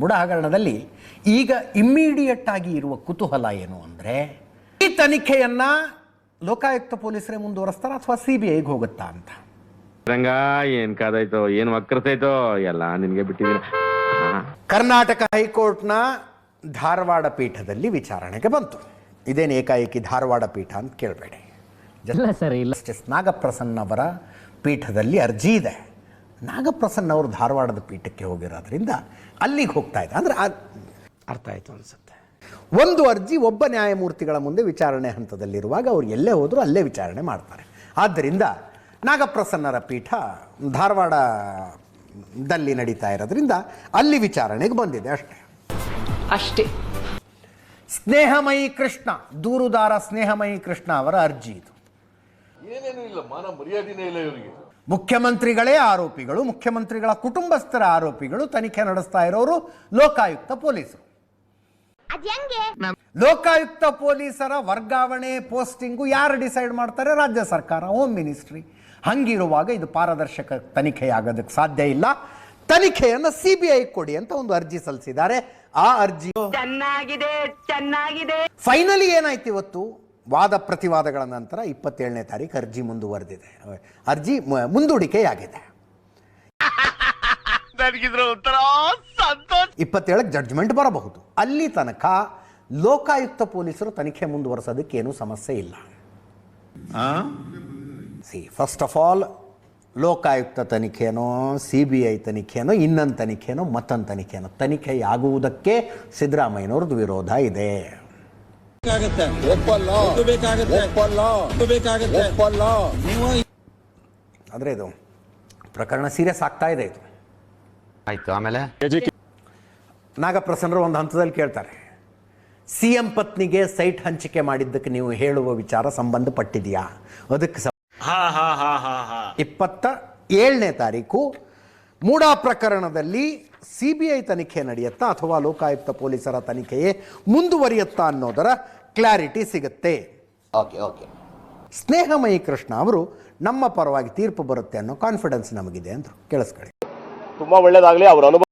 ಬುಡ ಹಗರಣದಲ್ಲಿ ಈಗ ಇಮ್ಮಿಡಿಯೇಟ್ ಆಗಿ ಇರುವ ಕುತೂಹಲ ಏನು ಅಂದರೆ ಈ ತನಿಖೆಯನ್ನ ಲೋಕಾಯುಕ್ತ ಪೊಲೀಸರೇ ಮುಂದುವರೆಸ್ತಾರ ಅಥವಾ ಸಿ ಬಿ ಐಗೆ ಹೋಗುತ್ತಾ ಅಂತ? ರಂಗ ಏನ್ ಕಾದಾಯ್ತೋ ಏನ್ ವಕ್ರತೈತೋ ಎಲ್ಲ ನಿನಗೆ ಬಿಟ್ಟಿದ್ದೀನಿ ಕರ್ನಾಟಕ ಹೈಕೋರ್ಟ್ನ ಧಾರವಾಡ ಪೀಠದಲ್ಲಿ ವಿಚಾರಣೆಗೆ ಬಂತು. ಇದೇನು ಏಕಾಏಕಿ ಧಾರವಾಡ ಪೀಠ ಅಂತ ಕೇಳಬೇಡಿ. ಇಲ್ಲ ಸರ್ ಇಲ್ಲ. ಜಸ್ಟಿಸ್ ನಾಗಪ್ರಸನ್ನ ಅವರ ಪೀಠದಲ್ಲಿ ಅರ್ಜಿ ಇದೆ. ನಾಗಪ್ರಸನ್ನ ಅವರು ಧಾರವಾಡದ ಪೀಠಕ್ಕೆ ಹೋಗಿರೋದ್ರಿಂದ ಅಲ್ಲಿಗೆ ಹೋಗ್ತಾ ಇದ್ದ. ಅಂದರೆ ಅರ್ಥ ಆಯಿತು ಅನಿಸುತ್ತೆ. ಒಂದು ಅರ್ಜಿ ಒಬ್ಬ ನ್ಯಾಯಮೂರ್ತಿಗಳ ಮುಂದೆ ವಿಚಾರಣೆ ಹಂತದಲ್ಲಿರುವಾಗ ಅವ್ರು ಎಲ್ಲೇ ಹೋದರೂ ಅಲ್ಲೇ ವಿಚಾರಣೆ ಮಾಡ್ತಾರೆ. ಆದ್ದರಿಂದ ನಾಗಪ್ರಸನ್ನರ ಪೀಠ ಧಾರವಾಡದಲ್ಲಿ ನಡೀತಾ ಇರೋದ್ರಿಂದ ಅಲ್ಲಿ ವಿಚಾರಣೆಗೆ ಬಂದಿದೆ ಅಷ್ಟೇ. ಅಷ್ಟೇ. ಸ್ನೇಹಮಯಿ ಕೃಷ್ಣ ದೂರುದಾರ ಸ್ನೇಹಮಯಿ ಕೃಷ್ಣ ಅವರ ಅರ್ಜಿ ಇದು. ಏನೇನು ಇಲ್ಲ ಮಾನ ಮರ್ಯಾದೆನೇ ಇಲ್ಲ ಇವರಿಗೆ. ಮುಖ್ಯಮಂತ್ರಿಗಳೇ ಆರೋಪಿಗಳು ಮುಖ್ಯಮಂತ್ರಿಗಳ ಕುಟುಂಬಸ್ಥರ ಆರೋಪಿಗಳು ತನಿಖೆ ನಡೆಸ್ತಾ ಇರೋರು ಲೋಕಾಯುಕ್ತ ಪೊಲೀಸರು. ಲೋಕಾಯುಕ್ತ ಪೊಲೀಸರ ವರ್ಗಾವಣೆ ಪೋಸ್ಟಿಂಗು ಯಾರು ಡಿಸೈಡ್ ಮಾಡ್ತಾರೆ? ರಾಜ್ಯ ಸರ್ಕಾರ ಹೋಮ್ ಮಿನಿಸ್ಟ್ರಿ. ಹಂಗಿರುವಾಗ ಇದು ಪಾರದರ್ಶಕ ತನಿಖೆ ಆಗೋದಕ್ಕೆ ಸಾಧ್ಯ ಇಲ್ಲ. ತನಿಖೆಯನ್ನು ಸಿ ಬಿ ಐ ಕೊಡಿ ಅಂತ ಒಂದು ಅರ್ಜಿ ಸಲ್ಲಿಸಿದ್ದಾರೆ. ಆ ಅರ್ಜಿ ಚೆನ್ನಾಗಿದೆ ಚೆನ್ನಾಗಿದೆ. ಫೈನಲಿ ಏನಾಯ್ತು ಇವತ್ತು? ವಾದ ಪ್ರತಿವಾದಗಳ ನಂತರ ಇಪ್ಪತ್ತೇಳನೇ ತಾರೀಕು ಅರ್ಜಿ ಮುಂದುವರೆದಿದೆ. ಅರ್ಜಿ ಮುಂದೂಡಿಕೆಯಾಗಿದೆ. ಇಪ್ಪತ್ತೇಳಕ್ಕೆ ಜಡ್ಜ್ಮೆಂಟ್ ಬರಬಹುದು. ಅಲ್ಲಿ ತನಕ ಲೋಕಾಯುಕ್ತ ಪೊಲೀಸರು ತನಿಖೆ ಮುಂದುವರಿಸೋದಕ್ಕೆ ಏನು ಸಮಸ್ಯೆ ಇಲ್ಲ. See first of all Lokayukta ತನಿಖೆನೋ C B I ತನಿಖೆನೋ ಇನ್ನೊಂದು ತನಿಖೆನೋ ಮತ್ತೊಂದು ತನಿಖೆನೋ ತನಿಖೆಯಾಗುವುದಕ್ಕೆ ಸಿದ್ದರಾಮಯ್ಯನವ್ರದ್ದು ವಿರೋಧ ಇದೆ. ಒಪ್ಪಲ್ಲ. ಒಪ್ಪಲ್ಲ. ಒಪ್ಪಲ್ಲ. ಅಂದರೆ ಇದು ಪ್ರಕರಣ ಸೀರಿಯಸ್ ಆಗ್ತಾ ಇದೆ ಇದು. ಆಯ್ತು ಆಮೇಲೆ? ನಾಗಪ್ರಸನ್ನರು ಒಂದು ಹಂತದಲ್ಲಿ ಕೇಳ್ತಾರೆ. ಸಿ ಎಂ ಪತ್ನಿಗೆ ಸೈಟ್ ಹಂಚಿಕೆ ಮಾಡಿದ್ದಕ್ಕೆ ನೀವು ಹೇಳುವ ವಿಚಾರ ಸಂಬಂಧಪಟ್ಟಿದೆಯಾ? ಅದಕ್ಕೆ ಇಪ್ಪತ್ತ ಏಳನೇ ತಾರೀಕು ಮೂಡಾ ಪ್ರಕರಣದಲ್ಲಿ ಸಿ ಬಿ ಐ ತನಿಖೆ ನಡೆಯುತ್ತಾ ಅಥವಾ ಲೋಕಾಯುಕ್ತ ಪೊಲೀಸರ ತನಿಖೆಯೇ ಮುಂದುವರಿಯುತ್ತಾ ಅನ್ನೋದರ ಕ್ಲಾರಿಟಿ ಸಿಗುತ್ತೆ. ಓಕೆ ಓಕೆ ಸ್ನೇಹಮಯಿ ಕೃಷ್ಣ ಅವರು ನಮ್ಮ ಪರವಾಗಿ ತೀರ್ಪು ಬರುತ್ತೆ ಅನ್ನೋ ಕಾನ್ಫಿಡೆನ್ಸ್ ನಮಗಿದೆ ಅಂತ ಕೇಳಿಸ್ಕೊಳ್ಳಿ. ತುಂಬಾ ಒಳ್ಳೇದಾಗಲಿ ಅವ್ರ ಅನುಭವ